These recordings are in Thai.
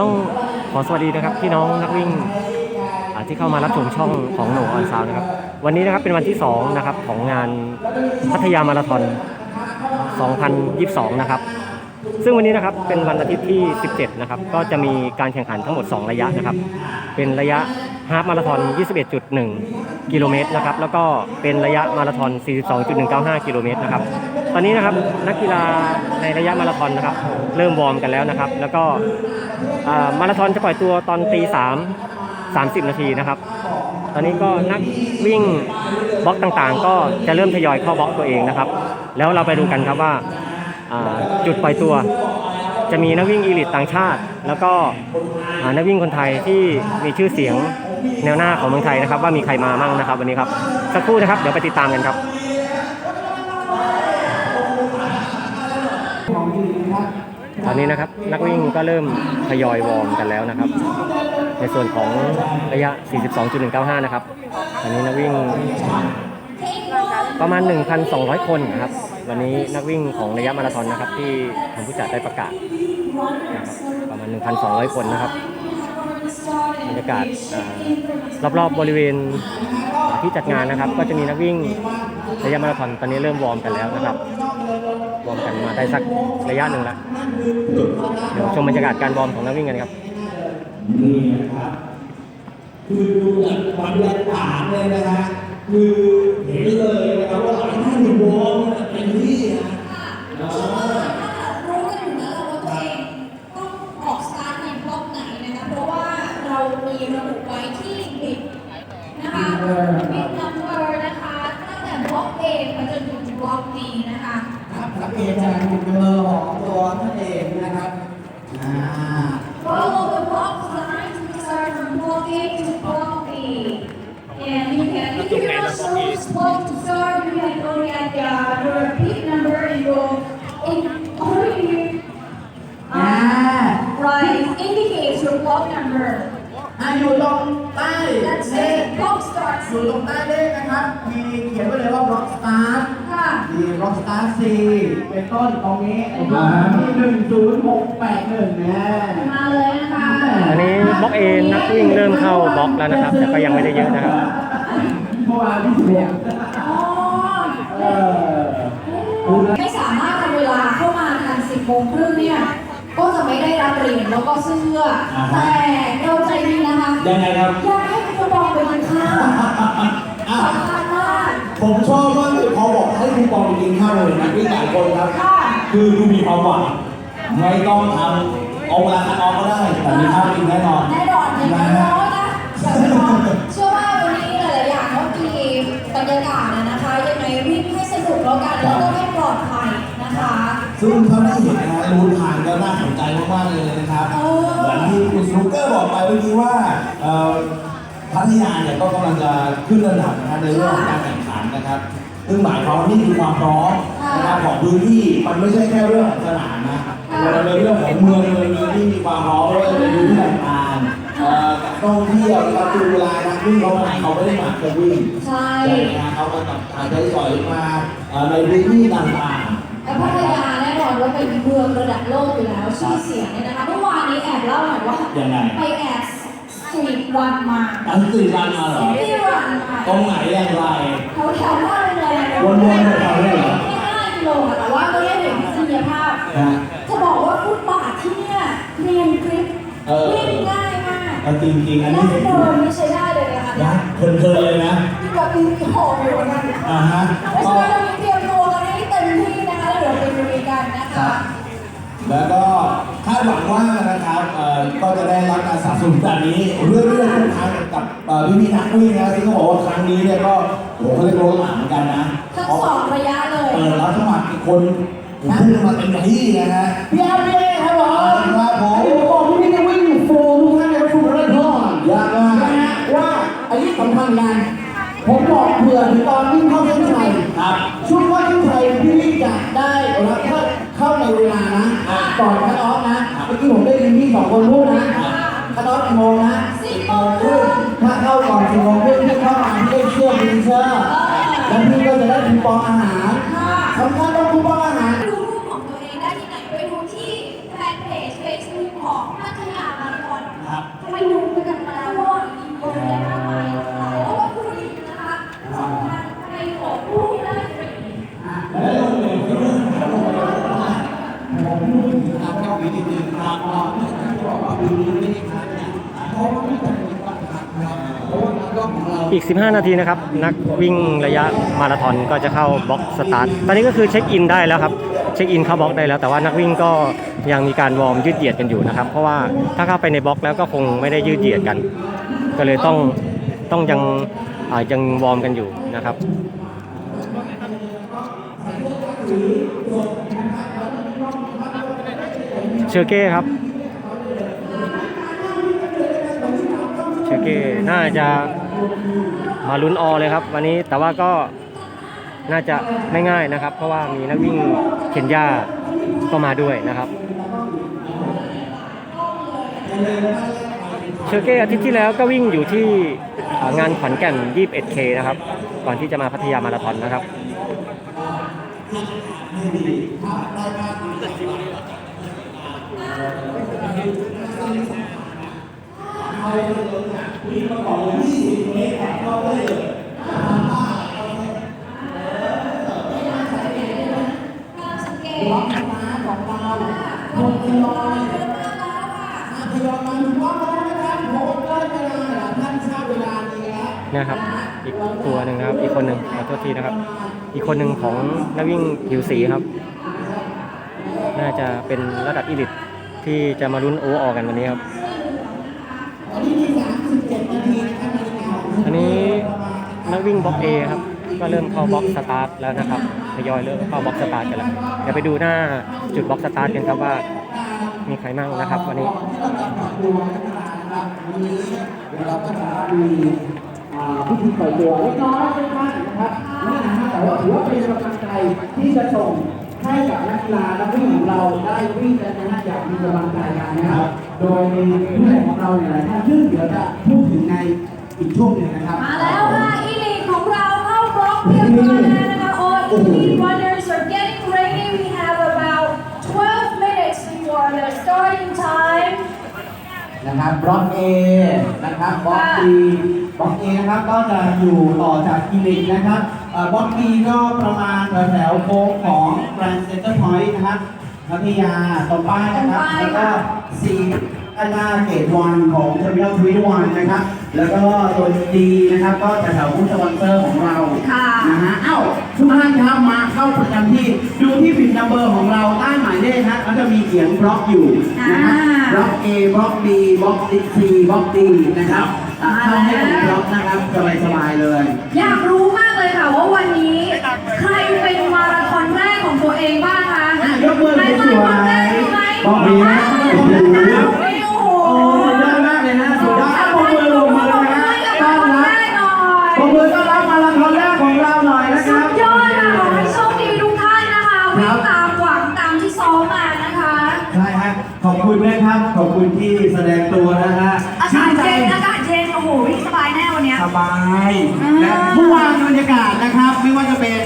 ต้องขอสวัสดีนะครับพี่น้องนักวิ่งที่เข้ามารับชมช่องของหนูออนซาวนะครับ วันนี้นะครับเป็นวันที่2นะครับของงานพัทยามาราธอน 2022 นะครับ ซึ่งวันนี้นะครับเป็นวันอาทิตย์ที่ 17 นะครับ ก็จะมีการแข่งขันทั้งหมด 2 ระยะนะครับ เป็นระยะฮาล์ฟมาราธอน 21.1 กิโลเมตรนะครับ แล้วก็เป็นระยะมาราธอน 42.195 กิโลเมตรนะครับ ตอนนี้นะครับนักกีฬาในระยะมาราธอนนะครับ เริ่มวอร์มกันแล้วนะครับ แล้วก็มาราธอนจะปล่อยตัวตอนตีสามสามสิบนาทีนะครับ ตอนนี้ก็นักวิ่งบล็อกต่างๆ ก็จะเริ่มทยอยเข้าบล็อกตัวเองนะครับ แล้วเราไปดูกันครับว่าจุดปล่อยตัว จะมีนักวิ่งอีลิตต่างชาติ แล้วก็นักวิ่งคนไทยที่มีชื่อเสียงแนวหน้าของเมืองไทยนะครับ ว่ามีใครมามั่งนะครับ วันนี้ครับสักครู่นะครับเดี๋ยวไปติดตามกันครับ อนนี้นะครับนักวิ่งก็เริ่มทยอยวอร์มกันแล้วนะครับ ในส่วนของระยะ 42.195 นะครับตอนนี้นักวิ่งประมาณ 1,200 คนนะครับ วันนี้นักวิ่งของระยะมาราธอนนะครับ ที่ทางผู้จัดได้ประกาศนะครับประมาณ 1,200 คนนะครับบรรยากาศรอบๆบริเวณที่จัดงานนะครับ ก็จะมีนักวิ่งระยะมาราธอนตอนนี้เริ่มวอร์มกันแล้วนะครับ วอร์มกันมาได้สักระยะหนึ่งแล้วเดี๋ยวชมบรรยากาศการวอร์มของนักวิ่งกันครับนี่นะครับคือดูจากบรรยากาศเลยนะฮะคือเห็นเลยนะครับว่าหลายท่านอยู่วอร์มเนี่ยเต็มที่นะอ่ารู้กันอยู่แล้วว่าตัวเองต้องออกสตาร์ทในบล็อกไหนนะคะเพราะว่าเรามีระบุไว้ที่บิดนะคะบิดนัมเบอร์นะคะตั้งแต่บล็อก A ไปจน สังเกตจากจุดเบอร์ของตัวท่านเองนะครับอ่า Follow the block line to start from block A to block B. And you can, if you are so slow to start, you can look at the, the repeat number and go in order you อ่า right indicate your block number. อ่าอยู่ตรงใต้ Let's เล say ข block starts อยู่ตรงใต้เลขนะครับ มีเขียนไว้เลยว่า rock start ค่ะ มี rock start C เป็นต้นตรงนี้อ่าที่หนึ่งศูนย์หกแปดหนึ่งนะมาเลยนะคะอันนี้บล็อกเอนักวิ่งเริ่มเข้าบล็อกแล้วนะครับ แต่ก็ยังไม่ได้เยอะนะครับเมื่อวานที่สิบเอ็ดอ๋อเออไม่สามารถทำเวลาเข้ามาทัน10โมงครึ่งเนี่ยก็จะไม่ได้รับเหรียญแล้วก็เสื้อแต่เราใจดีนะคะยังไงครับอยากให้คุณบอลไปกินข้าว ผมชอบมากเลยพอบอกให้คุณปองไปกินข้าวเลยนะพี่หลายคนครับ ค่ะ คือดูมีความหวังไม่ต้องทำเอาเวลาคัดออกก็ได้ แต่มีข้าวกินแน่นอนแน่นอนอย่างน้อยๆนะอย่างน้อยๆเชื่อว่าวันนี้หลายๆอย่างก็มีบรรยากาศนะนะคะ ยังไงวิ่งให้สนุกแล้วกัน แล้วก็ให้ปลอดภัยนะคะ ซึ่งเท่าที่เห็นนะรูทางก็น่าสนใจมากๆเลยนะครับ เออ เหมือนที่คุณสนุกเกอร์บอกไปเมื่อกี้ว่าเอ่อ พัทยาเนี่ยก็กำลังจะขึ้นระดับนะครับในเรื่องของการแข่งขันนะครับ ซึ่งหมายความว่านี่คือความพร้อมนะครับของพื้นที่มันไม่ใช่แค่เรื่องของสนามนะมันเป็นเรื่องของเมืองเมืองนึงที่มีความพร้อมแล้วก็เป็นพื้นที่ต่างๆเอ่อกับท่องเที่ยวนะครับคือเวลานักวิ่งเขามาเขาไม่ได้มาแค่วิ่งใช่ใช่ไหมฮะเขามากับการใช้สอยมาเอ่อในพื้นที่ต่างๆและพัทยาแน่นอนว่าเป็นเมืองระดับโลกอยู่แล้วชื่อเสียงเนี่ยนะคะเมื่อวานนี้แอบเล่าหน่อยว่ายังไงไปแอบ สตรีทรันมาอันสี่วันมาเหรอที่รันมาตรงไหนอย่างไรแถวแถวๆบ้านเลยนะวนๆแถวๆนี้เหรอไม่ห้ากิโลอะแต่ว่าก็ได้เห็นทัศนียภาพ นะ จะบอกว่าฟุตบาทที่เนี่ยเรียนกริปเออ วิ่งง่ายมากเอาจริงๆอันและนี้เดินไม่ใช้ได้เลยนะคะนะเพลินๆเลยนะที่กับปีหอบอยู่เหมือนกันอ่าฮะเพราะก็ฉะนั้นเรามีเตรียมตัวกันให้เต็มที่นะคะแล้วเดี๋ยวไปดูกันนะคะแล้วก็ คาดหวังว่านะครับเอ่อก็จะได้รับการสนับสนุนแบบนี้เรื่อยๆทุกครั้งกับเอ่อพี่ๆนักวิ่งนะที่เขาบอกว่าครั้งนี้เนี่ยก็โอ้โหเขาเรียกว่าหลานเหมือนกันนะทั้งสองระยะเลยเปิดรับสมัครอีกคนผมพุ่งมาเต็มที่นะฮะพี่อาร์พี่ครับผมครับผมไอ้ผมบอกพี่พี่จะวิ่งอยู่ฟูทุกท่านเลยฟูเรนทอนยากมาก นะฮะว่าอันนี้สำคัญงานผมบอกเผื่อถึงตอนวิ่งเข้าเส้นชัยครับ ช่วงเข้าเส้นชัยพี่พี่จะได้รับเข้าเข้าในเวลานะ ก่อนคัดออฟนะเมื่อกี้ผมได้ยินพี่สองคนพูดนะคัดออฟกี่โมงนะสิบโมงครึ่งถ้าเข้าก่อนสี่โมงครึ่งพี่เข้ามาพี่ได้เชื่อมวินเชอร์แล้วพี่ก็จะได้คูปองอาหารสำคัญต้อง อีก 15 นาทีนะครับ นักวิ่งระยะมาราธอนก็จะเข้าบล็อกสตาร์ทตอนนี้ก็คือเช็คอินได้แล้วครับ เช็คอินเข้าบล็อกได้แล้ว แต่ว่านักวิ่งก็ยังมีการวอร์มยืดเหยียดกันอยู่นะครับ เพราะว่าถ้าเข้าไปในบล็อกแล้วก็คงไม่ได้ยืดเหยียดกัน ก็เลยต้องต้องยังยังวอร์มกันอยู่นะครับเชอร์เก้ครับ เชอเก้น่าจะมาลุ้นออเลยครับ วันนี้แต่ว่าก็น่าจะไม่ง่ายนะครับ เพราะว่ามีนักวิ่งเคนยาก็มาด้วยนะครับ เชอร์เก้อาทิตย์ที่แล้วก็วิ่งอยู่ที่งานขอนแก่น 21K นะครับ ก่อนที่จะมาพัทยามาราธอนนะครับ สังเกตบล็อกสตาร์ทของเราคนทยอยทยอยมาถึงบล็อกแล้วนะครับผมได้เวลาแล้วท่านทราบเวลานี้แล้วนะครับ อีกตัวหนึ่งนะครับ อีกคนหนึ่งขอโทษทีนะครับ อีกคนหนึ่งของนักวิ่งผิวสีครับ น่าจะเป็นระดับอีลิตที่จะมาลุ้นโอออกกันวันนี้ครับ ตอนนี้มี37นาทีนะครับนาฬิกาของ อันนี้ นักวิ่งบล็อก A ครับก็เริ่มเข้าบล็อกสตาร์ทแล้วนะครับทยอยเริ่มเข้าบล็อกสตาร์ทกันแล้วเดี๋ยวไปดูหน้าจุดบล็อกสตาร์ทกันครับว่ามีใครมั่งนะครับวันนี้เราก็จะมีอ่าพิธีเปิดตัวเล็กน้อยเล็กน้อยนะครับนี่นะฮะแต่ว่าถือว่าเป็นกำลังใจที่จะส่งให้กับนักกีฬานักวิ่งของเราได้วิ่งกันนะฮะอย่างมีกำลังใจกันนะครับ โดยมีผู้ใหญ่ของเราเนี่ยหลายท่านซึ่งเดี๋ยวจะพูดถึงในอีกช่วงหนึ่งนะครับ มาแล้วค่ะอีลีท ของเราเข้าบล็อกเรียบร้อยแล้วนะคะ All elite runners are getting ready we have about 12 minutes before the starting time นะครับบล็อกเอนะครับบล็อกบีบล็อกเอนะครับก็จะอยู่ต่อจากอีลิทนะครับเอ่อบล็อกบีก็ประมาณแถวๆโค้งของแกรนด์เซ็นเตอร์พอยต์นะครับพัทยาตรงป้ายนะครับตรงป้ายแล้วก็ค่ะซีอันหน้าเกตวันของเทอร์มินอลทวีวันนะครับ แล้วก็ตัวดีนะครับ ก็จะแถวผู้สปอนเซอร์ของเราค่ะนะฮะเอ้าทุกท่านครับมาเข้าประจำที่ดูที่บินนัมเบอร์ของเราใต้หมายเลขฮะเขาจะมีเขียนบล็อกอยู่นะครับอ่าบล็อก A บล็อก B บล็อก C บล็อก D นะครับอะเข้าให้ผมบล็อกนะครับสบายๆเลย อยากรู้มากเลยค่ะว่าวันนี้ ใครเป็นมาราธอนแรกของตัวเองบ้างคะอะยกมือใครสมาวยราธอนแรกมีไหมๆบอกมีนะโอ้โห บายอ่าและเมื่อวานบรรยากาศนะครับ ไม่ว่าจะเป็น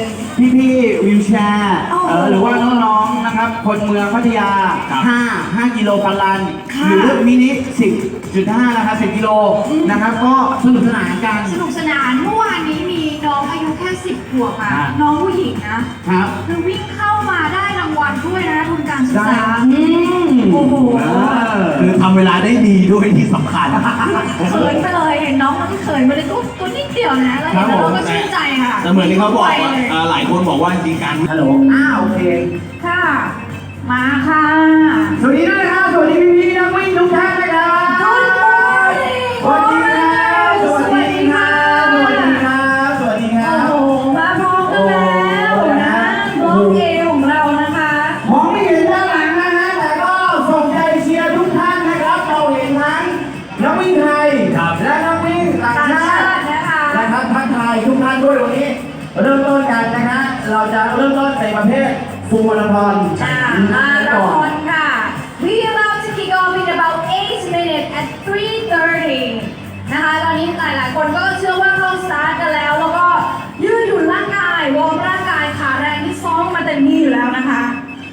พี่ๆวิวแชร์โอ้โหเอ่อหรือว่าน้องๆนะครับ คนเมืองพัทยา 5 5 กิโลพันลันค่ะหรือมินิ 10.5 นะครับ 10 กิโลนะครับ ก็สนุกสนานกัน สนุกสนานเมื่อวานนี้มีน้องอายุ แค่สิบขวบค่ะอ่าน้องผู้หญิงนะ ครับคือวิ่งเข้ามาได้รางวัลด้วยนะทุนการศึกได้ษาโอ้โห คือทำเวลาได้ดีด้วยที่สำคัญ เขินไปเลยเห็นน้องมันเขินไปเลยตัวตัวนิดเดียวนะแล้วเห็นแล้วเราก็ชื่นใจค่ะแต่เหมือนที่เขาบอกไปว่าเลยเอ่อหลายคนบอกว่าจริงๆการ ฮัลโหล อ้าวโอเคค่ะ มาค่ะ สวัสดีด้วยนะครับสวัสดีพี่ๆนักวิ่งทุกท่าน อยู่แล้วนะคะ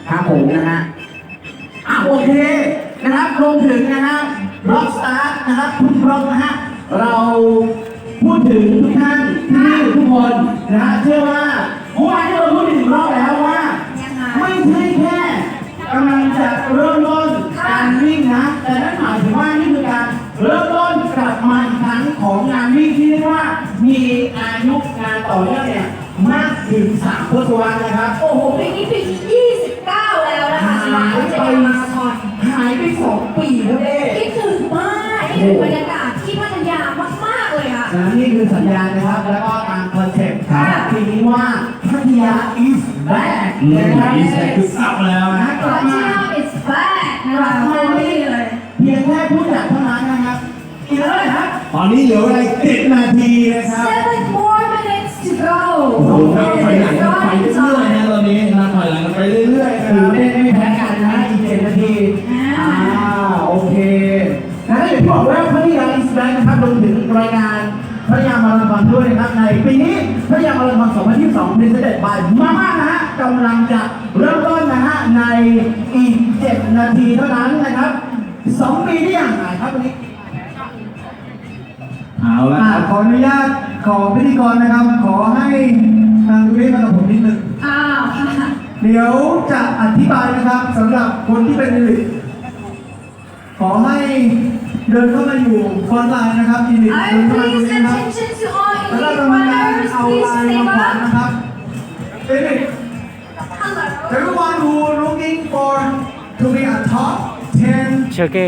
ครับผมนะฮะอะโอเคนะครับรวมถึงนะฮะบล็อกสตาร์นะครับทุกบล็อกนะฮะเราพูดถึงทุกท่านที่ทุกคนนะฮะเชื่อว่าเมื่อวานที่เราพูดถึงราแล้วว่าไไม่ใช่แค่กำลังจะเริ่มต้นการวิ่งนะแต่นั่นหมายถึงว่านี่คือการเริ่มต้นกลับมาอีกครั้งของงานวิ่งที่เรียกว่ามีอายุงานต่อเนื่องเนี่ย ถึงสามทศวรรษนะครับ โอ้โหปีนี้ปีที่ 29 แล้วนะคะชนะเจ็มารอนหายไปสองปีแล้วเอ๊คิดถึงมากนี่คือบรรยากาศที่พัทยามากมากเลยค่ะ นะนี่คือสัญญาณนะครับ แล้วก็ตามคอนเซ็ปต์ครับปีนี้ว่าพัทยา is back อืมนะครับ อีสแตคือสับแล้วนะกลับมา Russia is back นะคะมาเลยเพียงแค่พูดจากเท่านั้นนะครับอีกแล้วนะครับ ตอนนี้เหลือเวลาติดนาทีนะครับ หนับถอยหลังกันไปเรื่อยๆนะตอนนี้นับถอยหลังกันไปเรื่อยๆนะคตื่รันบเต้นไม่แพ้กันนะอีกเจ็ดนาที อ่าอ่าโอเคนะอย่างที่บอกว่าพัทยา is back นะครับรวมถึงรายการพัทยามาราธอนด้วยนะครับในปีนี้พัทยามาราธอน2022 Presented by มาม่านะฮะกำลังจะเริ่มต้นนะฮะในอีก 7 นาทีเท่านั้นนะครับ 2 ปีที่ห่างหายครับวันนี้เอาละอ่าครับขออนุญาต ขอพิธีกรนะครับ ขอให้ทางคุณเรศมากับผมนิดนึงอ้าวค่ะเดี๋ยวจะอธิบายนะครับสำหรับคนที่เป็นอีลิทขอให้เดินเข้ามาอยู่ฟอนต์ไลน์นะครับอีลิท I เดินเข้ามาตรง please นี้นะครับ attention to all แล้วเรา elite จะมีการ runners เอา please ไลน์ stay มาขวาง up นะครับอีลิท hello everyone who looking for to be a top 10เชอร์เก้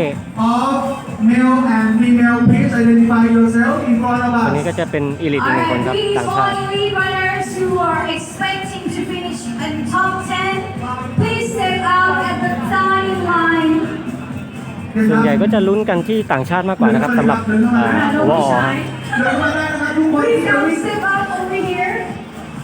of male and female please identify yourself in front of คน us นี้ก็จะเป็นอีลิทอีกหนึ่งคน Alright, ครับ please ต่าง all ชาติ elite runners who are expecting to finish in top 10 please step out at the starting line ส่วนใหญ่ก็จะลุ้นกันที่ต่างชาติมากกว่านะครับสำหรับโอเวอร์ออเดินเข้ามาได้นะครับทุกคน please ที่จะ don't วิ่ง step out over here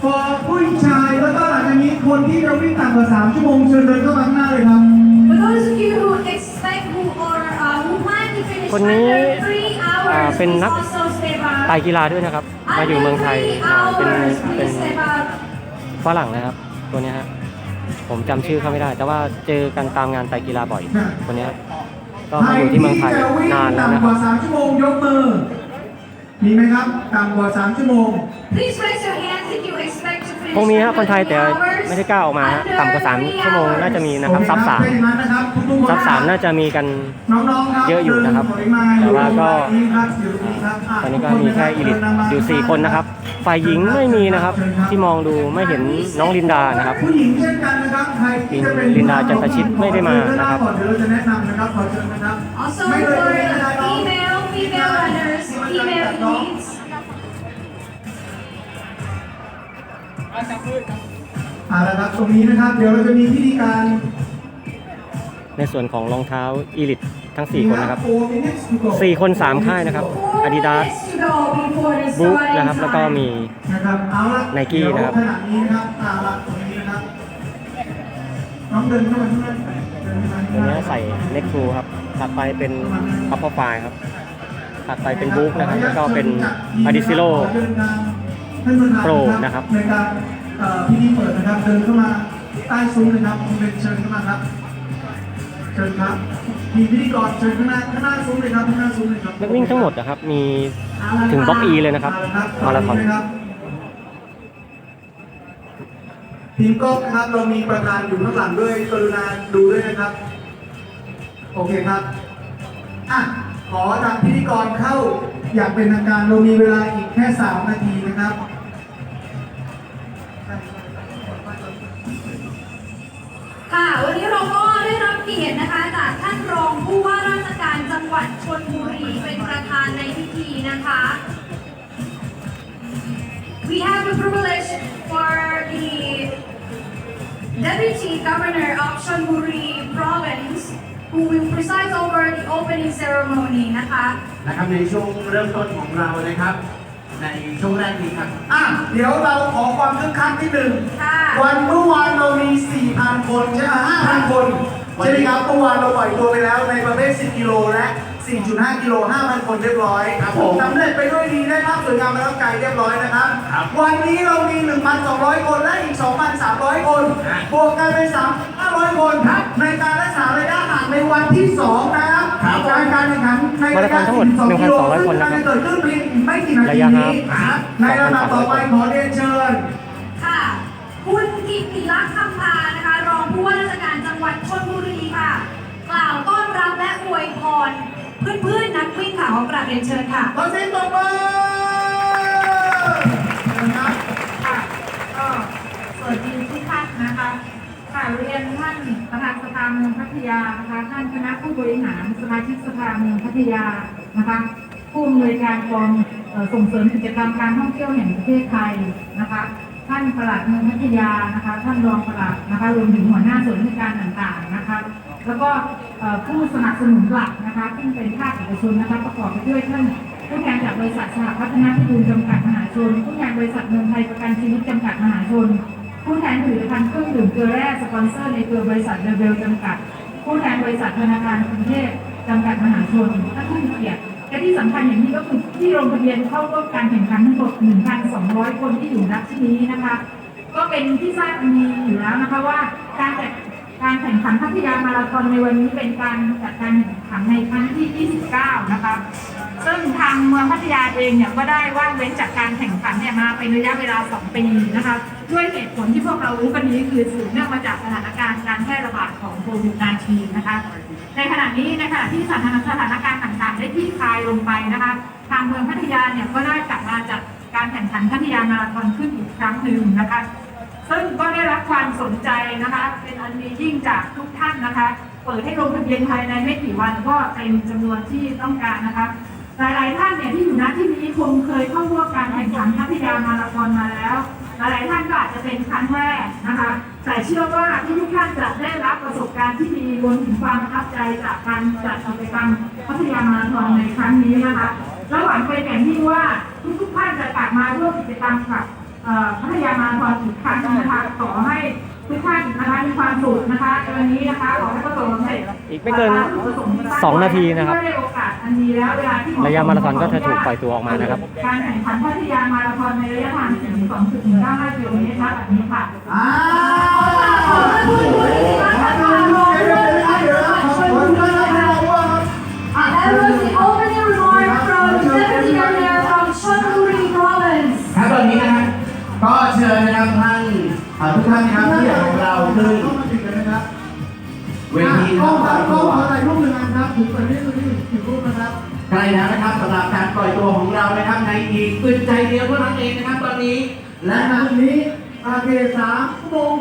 พอผู้ชายแล้วก็หลังจากนี้คนที่จะวิ่งต่ำกว่า3ชั่วโมงเชิญเดินเข้ามาข้างหน้าเลยครับ For those of you who expect who are uh, who plan to finish คนนี้ under three อ่า hours เป็น please นัก also step ไตร out กีฬาด้วยนะครับ มาอยู่เมืองไทย Under อ่า three เป็น hours เป็น please step out ฝรั่งนะครับ ตัวเนี้ยฮะผมจำชื่อเขาไม่ได้ แต่ว่าเจอกันตามงานไตรกีฬาบ่อย คนเนี้ยก็มาอยู่ที่เมืองไทยใครที่จะวิ่งนานแล้วนะต่ำคกรับว่า3ชั่วโมงยกมือมีไหมครับต่ำกว่า3ชั่วโมง Please raise your hands if you expect to finish คงมีฮะ under คนไทย three แต่ hours ไม่ได้กล้าออกมาฮะ Under ต่ำกว่า3 three ชั่วโมง hours น่าจะมีนะครับซับสามโอเคครับถ้าอย่างนั้นนะครับทุกๆคนซับสามน่าจะมีกันน้องๆครับเยอะอยู่นะครับเดิถมาแต่ว่าก็อยู่ตรงนี้ครับอยู่ตรงนี้ครับะตอนนี้ก็มีแค่อีลิทอยู่4คนนะครับ ฝ่ายหญิงไม่มีนะครับ ที่มองดูไม่เห็นน้องลินดานะครับผู้หญิงเช่นกันนะครับใครที่จะเป็นลินดาจันทชิตไม่ได้มานะครับก่อนเดี๋ยวเราจะแนะนำนะครับขอเชิ เอาละครับตรงนี้นะครับ เดี๋ยวเราจะมีพิธีการในส่วนของรองเท้าอีลิททั้ง 4 คนนะครับ four minutes to go 4คน 3 ค่ายนะครับ Four Adidas minutes to go before the บุ๊ก starting นะครับ แล้วก็ time. มีนะครับเอาละ Nike เดี๋ยวนะครับขณะนี้นะครับเอาละตรงนี้นะครับน้องเดินเข้ามาข้างหน้าเดินเข้ามาตัวข้างหนี้น้าใส่เน็กทูครับ ถัดไปเป็นพับเปอร์ไฟครับ ถัดไปเป็นบุ๊กนะครับ แล้วก็เป็นอาดิซิโล โปรนะครับในการเอ่อพิธีเปิดนะครับเดินเข้ามาใต้ซุ้มเลยครับคุณเป็นเชิญเข้ามาครับ เชิญครับมีพิธีกรเชิญข้างหน้าข้างหน้าซุ้มเลยครับข้างหน้าซุ้มเลยครับนักวิ่งทั้งหมดนะครับ มีเอาละถึงบล็อก E เลยนะครับเอมาราธอนะคบทีมกล้องนะครับเรามีประธานอยู่ข้างหลังด้วยกรุณาดูด้วยนะครับ โอเคครับอะขอทางพิธีกรเข้า อย่างเป็นทางการเรามีเวลาอีกแค่3นาทีนะครับ ค่ะ วันนี้เราก็ได้รับเกียรตินะคะ จากท่านรองผู้ว่าราชการจังหวัดชลบุรีเป็นประธานในพิธีนะคะ We have the privilege for the Deputy Governor of Chonburi Province who will preside over the opening ceremony นะคะ นะครับในช่วงเริ่มต้นของเรานะครับ ในช่วงแรกนี้ครับอะเดี๋ยวเราขอความคึกคักที่หนึ่งค่ะวันเมื่อวานเรามี 4,000 คนใช่ไหม5,000 คนใช่ไหมครับเมื่อวานเราปล่อยตัวไปแล้วในประเภท 10 กิโลและ 4.5 กิโล 5,000 คนเรียบร้อยครับผมสำเร็จไปด้วยดีได้ภาพสวยงามและร่างกายเรียบร้อยนะครับวันนี้เรามี 1,200 คนและอีก 2,300 คนบวกกันเป็น3,500 คนครับในการรักษาระยะห่างในวันที่ 2 นะครับการการแข่งขันในมาราธอนทั้งหมด42กิโล1,200คนนะครับซึ่งจะเกิดขึ้นเพียงอีกไม่กี่นาทีระยะห่างนี้นะครับในลำดับต่อไปขอเรียนเชิญ ค่ะ คุณกิตติลักษณ์คำพานะคะ รองผู้ว่าราชการจังหวัดชลบุรีค่ะ กล่าวต้อนรับและอวยพร เพื่อนๆนักวิ่งค่ะขอกราบเรียนเชิญค่ะ ขอเสียงตบมือนะครับค่ะก็สวัสดีทุกท่านนะคะค่ะเรียนท่านประธานสภาเมืองพัทยานะคะท่านคณะผู้บริหารสมาชิกสภาเมืองพัทยานะคะผู้อำนวยการกองส่งเสริมกิจกรรมการท่องเที่ยวแห่งประเทศไทยนะคะท่านประหลัดเมืองพัทยานะคะ ท่านรองปลัดนะคะรวมถึงหัวหน้าส่วนราชการต่างๆนะคะ แล้วก็ผู้สนับสนุนหลักนะคะซึ่งเป็นภาคเอกชนนะคะประกอบไปด้วยท่านผู้แทนจากบริษัทสหพัฒนาพิบูลจำกัดมหาชน ผู้แทนบริษัทเมืองไทยประกันชีวิตจำกัดมหาชน ผู้แทนผลิตภัณฑ์เครื่องดื่มเกลือแร่สปอนเซอร์ในเครือบริษัทเดเบลจำกัด ผู้แทนบริษัทธนาคารกรุงเทพจำกัดมหาชนท่านผู้มีเกียรติและที่สำคัญอย่างนี้ก็คือที่ลงทะเบียนเข้าร่วมการแข่งขันทั้งหมด 1,200 คนที่อยู่ณที่นี้นะคะ ก็เป็นที่ทราบกันดีอยู่แล้วนะคะว่าการจัด การแข่งขันพัทยามาราธอนในวันนี้เป็นการจัดการแข่งขันในครั้งที่ 29 นะคะ ซึ่งทางเมืองพัทยาเองเนี่ยก็ได้ว่างเว้นจากการแข่งขันเนี่ยมาเป็นระยะเวลา 2 ปีนะคะ ด้วยเหตุผลที่พวกเรารู้กันนี้คือสืบเนื่องมาจากสถานการณ์การแพร่ระบาดของโควิด -19 นะคะ ในขณะนี้ในขณะที่สถานสถานการณ์ต่างๆ ได้ที่คลายลงไปนะคะ ทางเมืองพัทยาเนี่ยก็ได้กลับมาจัดการแข่งขันพัทยามาราธอนขึ้นอีกครั้งหนึ่งนะคะ ซึ่งก็ได้รับความสนใจนะคะ เป็นอันมียิ่งจากทุกท่านนะคะ เปิดให้ลงทะเบียนภายในไม่กี่วันก็เต็มจำนวนที่ต้องการนะคะ หลายๆท่านเนี่ยที่อยู่ณที่นี้คงเคยเข้าร่วมการแข่งขันพัทยามาราธอนมาแล้วหลายๆท่านก็อาจจะเป็นครั้งแรกนะคะ แต่เชื่อว่าทุกท่านจะได้รับประสบการณ์ที่ดีรวมถึงความประทับใจจากการจัดกิจกรรมพัทยามาราธอนในครั้งนี้นะคะ และหวังเป็นอย่างยิ่งว่าทุกๆท่านจะกลับมาร่วมกิจกรรมกับ พัทยามาทอนอีกครั้นะคะขอให้ทุกท่านนะคะมีความสุขนะคะในวันนี้นะคะขอให้ประสบความสำเร็จอีกไม่เกินสองนาทีนะครับ ได้โอกาสอันดีแล้วเวลาที่ระยะมาราธอนก็จะถูกปล่อยตัวออกมานะครับ การแข่งขันพัทยามาราธอนในระยะทาง2.195กิโลเมตรนะแบบนี้ค่ะอ้าว And was the opening remark from 70 ก็เชิญนะครับท่านอ่าทุกท่านนะครับที่อยากของเราขึ้นเข้ามาถึงกันนะครับเวทีกล้องครับกล้องขอคถ่ายรูปหนึ่งอันครับผมตอนนี้ตอนนี้ถึงรูปนะครับใกล้แล้วนะครับสำหรับการปล่อยตัวของเรานะครับในอีกอึดใจเดียวเท่านั้นเองนะครับตอนนี้ และและนะวันนี้อาเกสามชั่วโมง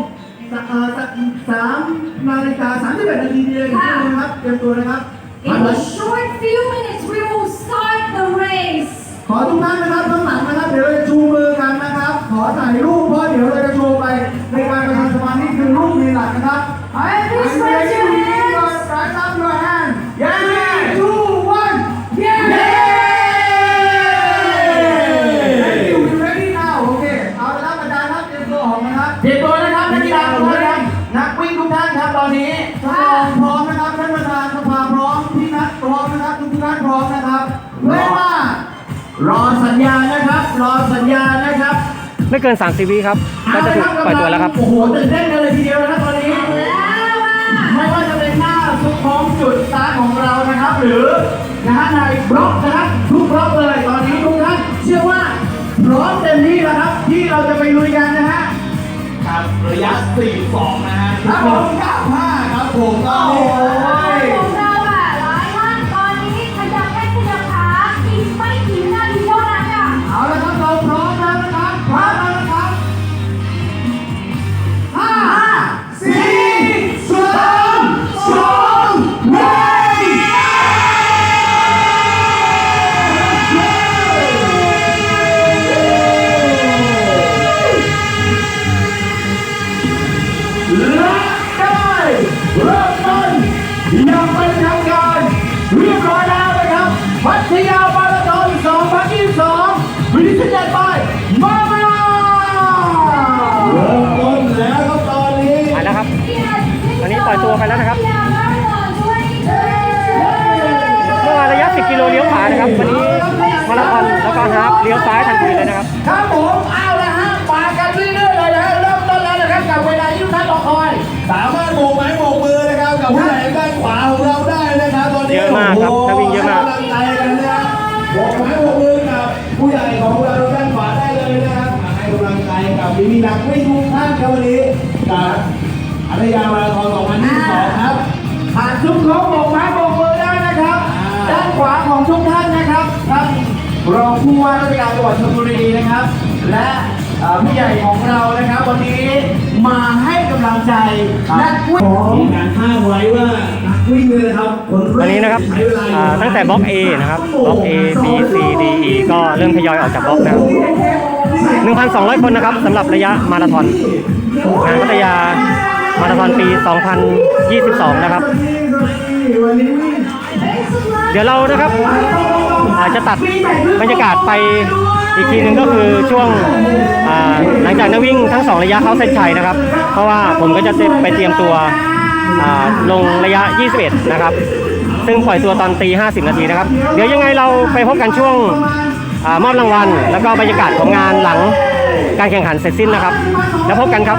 สะเอ่อสะสามนาฬิกาสามสิบเอ็ดนาทีเดียวนะครับเตรียมตัวนะครับ In a short few minutes, we will start the race. ขอทุกท่านนะครับข้างหลังนะครับเดี๋ยวเราจะชูมือกันนะครับ ขอถ่ายรูปเพราะเดี๋ยวเราจะโชว์ไปในการประชาสัมพันธ์นี่คือรูปมีหลักนะครับ Alright, please raise อสัญญาณนะครับ รอสัญญาณนะครับไม่เกิน30วิครับก็จะถูกปล่อยตัวแล้วครับ โอ้โหตื่นเต้นกันเลยทีเดียวนะครับตอนนี้ ไม่ว่าจะเป็นหน้าทุกของจุดสตาร์ทของเรานะครับ หรือนะฮะในบล็อกนะครับทุกบล็อกเลยตอนนี้ทุกท่านเชื่อว่าพร้อมเต็มที่แล้วครับที่เราจะไปลุยกันนะฮะครับระยะ 42 นะฮะครับผม95ครับผมก็โอ้ย จังหวัดชลบุรีนะครับ และเอ่อผู้ใหญ่ของเรานะครับ วันนี้มาให้กำลังใจนักวิ่งมีการคาดไว้ว่านักวิ่งเนี่ยนะครับคนแรกวันนี้นะครับใช้เวลาอยู่อ่าตั้งแต่บล็อก A นะครับบล็อก A B C D E ก็เริ่มทยอยออกจากบล็อกนะครับ1,200 คนนะครับสำหรับระยะมาราธอนงานพัทยามาราธอนปี 2022 นะครับวันนี้วิ่งเดี๋ยวเรานะครับอา จจะตัดบรรยากาศไปอีกทีหนึ่งก็คือช่วงหลังจากนักวิ่งทั้งสองระยะเข้าเส้นชัยนะครับ เพราะว่าผมก็จะไปเตรียมตัวลงระยะ 21 นะครับ ซึ่งปล่อยตัวตอนตี 50 นาทีนะครับ เดี๋ยวยังไงเราไปพบกันช่วงอมอบรางวัล แล้วก็บรรยากาศของงานหลังการแข่งขันเสร็จสิ้นนะครับ แล้วพบกันครับ